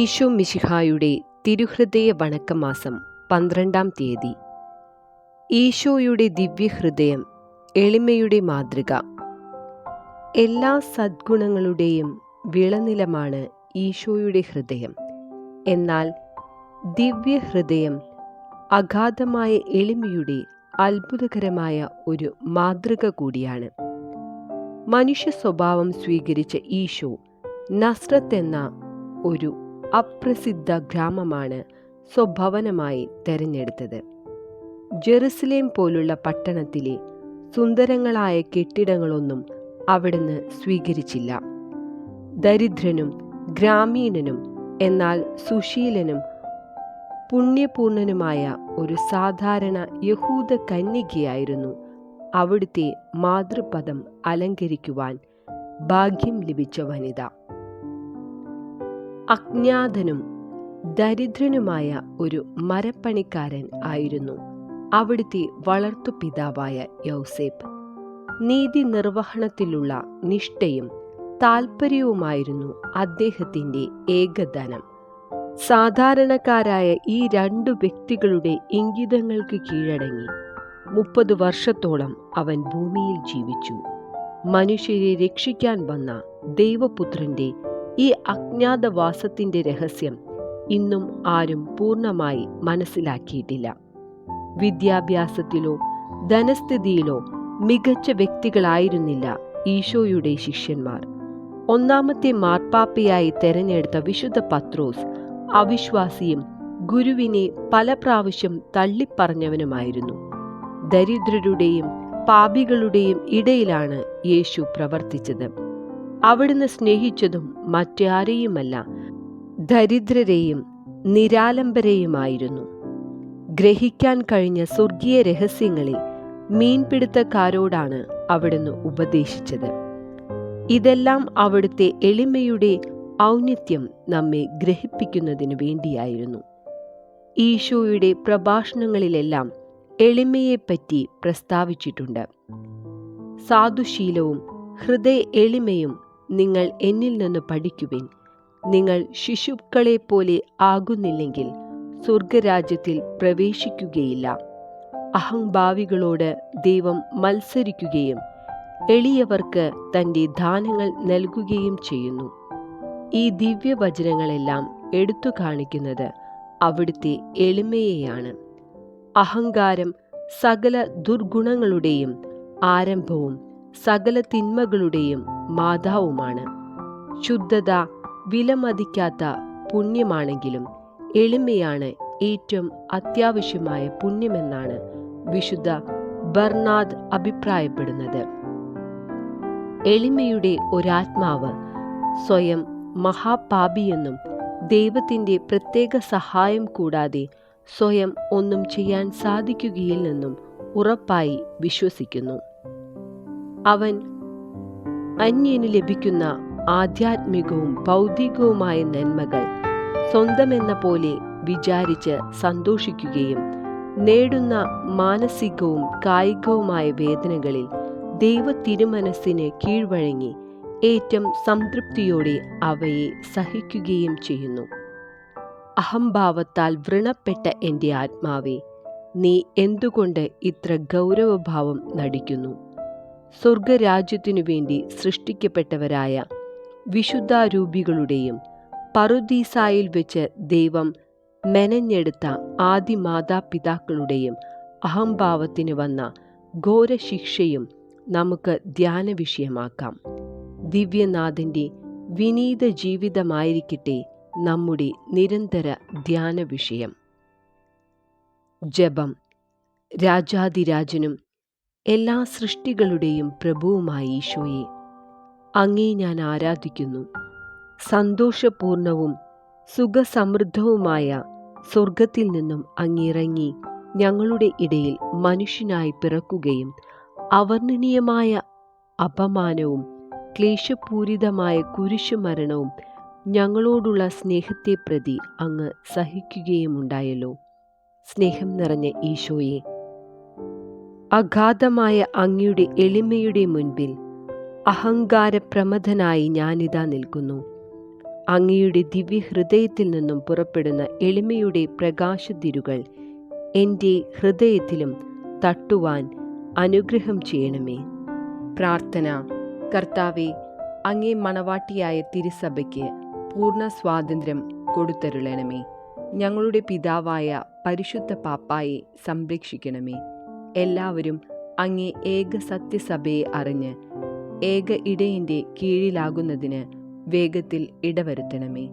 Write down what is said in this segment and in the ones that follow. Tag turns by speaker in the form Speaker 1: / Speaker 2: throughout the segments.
Speaker 1: ഈശോ മിശിഹായുടെ തിരുഹൃദയ വണക്കമാസം പന്ത്രണ്ടാം തീയതി. ഈശോയുടെ ദിവ്യഹൃദയം എളിമയുടെ മാതൃക. എല്ലാ സദ്ഗുണങ്ങളുടെയും വിളനിലമാണ് ഈശോയുടെ ഹൃദയം. എന്നാൽ ദിവ്യഹൃദയം അഗാധമായ എളിമയുടെ അത്ഭുതകരമായ ഒരു മാതൃക കൂടിയാണ്. മനുഷ്യ സ്വഭാവം സ്വീകരിച്ച ഈശോ നസ്രത്ത് എന്ന ഒരു അപ്രസിദ്ധ ഗ്രാമമാണ് സ്വഭവനമായി തെരഞ്ഞെടുത്തത്. ജെറുസലേം പോലുള്ള പട്ടണത്തിലെ സുന്ദരങ്ങളായ കെട്ടിടങ്ങളൊന്നും അവിടുന്ന് സ്വീകരിച്ചില്ല. ദരിദ്രനും ഗ്രാമീണനും എന്നാൽ സുശീലനും പുണ്യപൂർണനുമായ ഒരു സാധാരണ യഹൂദ കന്യകയായിരുന്നു. അവിടുത്തെ മാതൃപദം അലങ്കരിക്കുവാൻ ഭാഗ്യം ലഭിച്ച വനിത. അജ്ഞാതനും ദരിദ്രനുമായ ഒരു മരപ്പണിക്കാരൻ ആയിരുന്നു. അവിടുത്തെ വളർത്തു പിതാവായ യൗസേപ്പ്. നീതി നിർവഹണത്തിലുള്ള നിഷ്ഠയും താൽപ്പര്യവുമായിരുന്നു അദ്ദേഹത്തിന്റെ ഏകധനം. സാധാരണക്കാരായ ഈ രണ്ടു വ്യക്തികളുടെ ഇംഗിതങ്ങൾക്ക് കീഴടങ്ങി. മുപ്പത് വർഷത്തോളം അവൻ ഭൂമിയിൽ ജീവിച്ചു. മനുഷ്യരെ രക്ഷിക്കാൻ വന്ന ദൈവപുത്രന്റെ ഈ അജ്ഞാതവാസത്തിന്റെ രഹസ്യം ഇന്നും ആരും പൂർണമായി മനസ്സിലാക്കിയിട്ടില്ല. വിദ്യാഭ്യാസത്തിലോ ധനസ്ഥിതിയിലോ മികച്ച വ്യക്തികളായിരുന്നില്ല ഈശോയുടെ ശിഷ്യന്മാർ. ഒന്നാമത്തെ മാർപ്പാപ്പയായി തെരഞ്ഞെടുത്ത വിശുദ്ധ പത്രോസ് അവിശ്വാസിയും ഗുരുവിനെ പല പ്രാവശ്യം തള്ളിപ്പറഞ്ഞവനുമായിരുന്നു. ദരിദ്രരുടെയും പാപികളുടെയും ഇടയിലാണ് യേശു പ്രവർത്തിച്ചത്. അവിടുന്ന് സ്നേഹിച്ചതും മറ്റാരെയുമല്ല ദരിദ്രരെയും നിരാലംബരെയുമായിരുന്നു. ഗ്രഹിക്കാൻ കഴിഞ്ഞ സ്വർഗീയ രഹസ്യങ്ങളെ മീൻപിടുത്തക്കാരോടാണ് അവിടുന്ന് ഉപദേശിച്ചത്. ഇതെല്ലാം അവിടുത്തെ എളിമയുടെ ഔന്നിത്യം നമ്മെ ഗ്രഹിപ്പിക്കുന്നതിനു വേണ്ടിയായിരുന്നു. ഈശോയുടെ പ്രഭാഷണങ്ങളിലെല്ലാം എളിമയെപ്പറ്റി പ്രസ്താവിച്ചിട്ടുണ്ട്. സാധുശീലവും ഹൃദയ എളിമയും നിങ്ങൾ എന്നിൽ നിന്ന് പഠിക്കുവിൻ. നിങ്ങൾ ശിശുക്കളെ പോലെ ആകുന്നില്ലെങ്കിൽ സ്വർഗരാജ്യത്തിൽ പ്രവേശിക്കുകയില്ല. അഹംഭാവികളോട് ദൈവം മത്സരിക്കുകയും എളിയവർക്ക് തന്റെ ദാനങ്ങൾ നൽകുകയും ചെയ്യുന്നു. ഈ ദിവ്യവചനങ്ങളെല്ലാം എടുത്തു കാണിക്കുന്നത് അവിടുത്തെ എളിമയെയാണ്. അഹങ്കാരം സകല ദുർഗുണങ്ങളുടെയും ആരംഭവും സകല തിന്മകളുടെയും മാതാവുമാണ്. ശുദ്ധത വിലമതിക്കാത്ത പുണ്യമാണെങ്കിലും എളിമയാണ് ഏറ്റവും അത്യാവശ്യമായ പുണ്യമെന്നാണ് വിശുദ്ധ ബർണാദ് അഭിപ്രായപ്പെടുന്നത്. എളിമയുടെ ഒരാത്മാവ് സ്വയം മഹാപാപിയെന്നും ദൈവത്തിന്റെ പ്രത്യേക സഹായം കൂടാതെ സ്വയം ഒന്നും ചെയ്യാൻ സാധിക്കുകയില്ലെന്നും ഉറപ്പായി വിശ്വസിക്കുന്നു. അവൻ അന്യന് ലഭിക്കുന്ന ആധ്യാത്മികവും ഭൗതികവുമായ നന്മകൾ സ്വന്തമെന്ന പോലെ വിചാരിച്ച് സന്തോഷിക്കുകയും നേടുന്ന മാനസികവും കായികവുമായ വേദനകളിൽ ദൈവ തിരുമനസ്സിന് കീഴ്വഴങ്ങി ഏറ്റവും സംതൃപ്തിയോടെ അവയെ സഹിക്കുകയും ചെയ്യുന്നു. അഹംഭാവത്താൽ വ്രണപ്പെട്ട എന്റെ ആത്മാവെ നീ എന്തുകൊണ്ട് ഇത്ര ഗൗരവഭാവം നടിക്കുന്നു? സ്വർഗരാജ്യത്തിനു വേണ്ടി സൃഷ്ടിക്കപ്പെട്ടവരായ വിശുദ്ധാരൂപികളുടെയും പറുദീസായിൽ വെച്ച് ദൈവം മെനഞ്ഞെടുത്ത ആദി മാതാപിതാക്കളുടെയും അഹംഭാവത്തിന് വന്ന ഘോരശിക്ഷയും നമുക്ക് ധ്യാന വിഷയമാക്കാം ദിവ്യനാഥന്റെ വിനീത ജീവിതമായിരിക്കട്ടെ നമ്മുടെ നിരന്തര ധ്യാന വിഷയം ജപം. രാജാതിരാജനും എല്ലാ സൃഷ്ടികളുടെയും പ്രഭുവുമായ ഈശോയെ. അങ്ങേ ഞാൻ ആരാധിക്കുന്നു. സന്തോഷപൂർണവും സുഖസമൃദ്ധവുമായ സ്വർഗത്തിൽ നിന്നും അങ്ങിറങ്ങി ഞങ്ങളുടെ ഇടയിൽ മനുഷ്യനായി പിറക്കുകയും അവർണനീയമായ അപമാനവും ക്ലേശപൂരിതമായ കുരിശുമരണവും ഞങ്ങളോടുള്ള സ്നേഹത്തെ പ്രതി അങ്ങ് സഹിക്കുകയുമുണ്ടായല്ലോ. സ്നേഹം നിറഞ്ഞ ഈശോയെ അഗാധമായ അങ്ങയുടെ എളിമയുടെ മുൻപിൽ അഹങ്കാരപ്രമഥനായി ഞാനിതാ നിൽക്കുന്നു. അങ്ങയുടെ ദിവ്യഹൃദയത്തിൽ നിന്നും പുറപ്പെടുന്ന എളിമയുടെ പ്രകാശതിരുകൾ എന്റെ ഹൃദയത്തിലും തട്ടുവാൻ അനുഗ്രഹം ചെയ്യണമേ. പ്രാർത്ഥന. കർത്താവെ അങ്ങേ മണവാട്ടിയായ തിരുസഭയ്ക്ക് പൂർണ സ്വാതന്ത്ര്യം കൊടുത്തരുളണമേ. ഞങ്ങളുടെ പിതാവായ പരിശുദ്ധ പാപ്പായെ സംരക്ഷിക്കണമേ. എല്ലാവരും അങ്ങേ ഏക സത്യസഭയെ അറിഞ്ഞ് ഏക ഇടയിന്റെ കീഴിലാകുന്നതിന് വേഗത്തിൽ ഇടവരുത്തണമേ.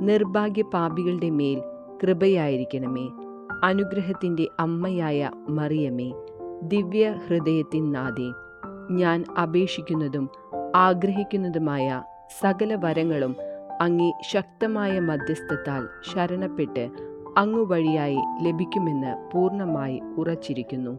Speaker 1: നിർഭാഗ്യ പാപികളുടെ മേൽ കൃപയായിരിക്കണമേ. അനുഗ്രഹത്തിന്റെ അമ്മയായ മറിയമേ ദിവ്യ ഹൃദയത്തിൻ നാദേ ഞാൻ അപേക്ഷിക്കുന്നതും ആഗ്രഹിക്കുന്നതുമായ സകല വരങ്ങളും അങ്ങേ ശക്തമായ മധ്യസ്ഥത്താൽ ശരണപ്പെട്ട് അങ്ങു വഴിയായി ലഭിക്കുമെന്ന് പൂർണമായി ഉറച്ചിരിക്കുന്നു.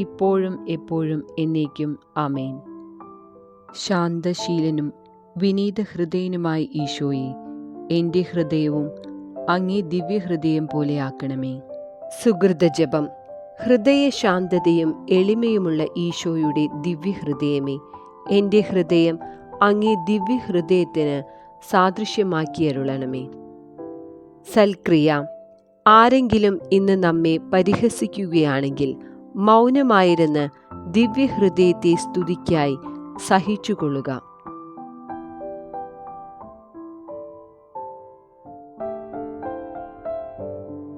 Speaker 1: ഇപ്പോഴും എപ്പോഴും എന്നേക്കും. ആമേൻ. ശാന്തശീലനും വിനീത ഹൃദയനുമായി ഈശോയെ എന്റെ ഹൃദയവും അങ്ങേ ദിവ്യഹൃദയം പോലെ ആക്കണമേ. സുഹൃതജപം ഹൃദയ ഹൃദയശാന്തതയും എളിമയുമുള്ള ഈശോയുടെ ദിവ്യഹൃദയമേ എന്റെ ഹൃദയം അങ്ങേ ദിവ്യഹൃദയത്തിന് സാദൃശ്യമാക്കിയരുളണമേ സൽക്രിയ. ആരെങ്കിലും ഇന്ന് നമ്മെ പരിഹസിക്കുകയാണെങ്കിൽ മൗനമായിരുന്ന് ദിവ്യഹൃദയത്തെ സ്തുതിക്കായി സഹിച്ചുകൊള്ളുക.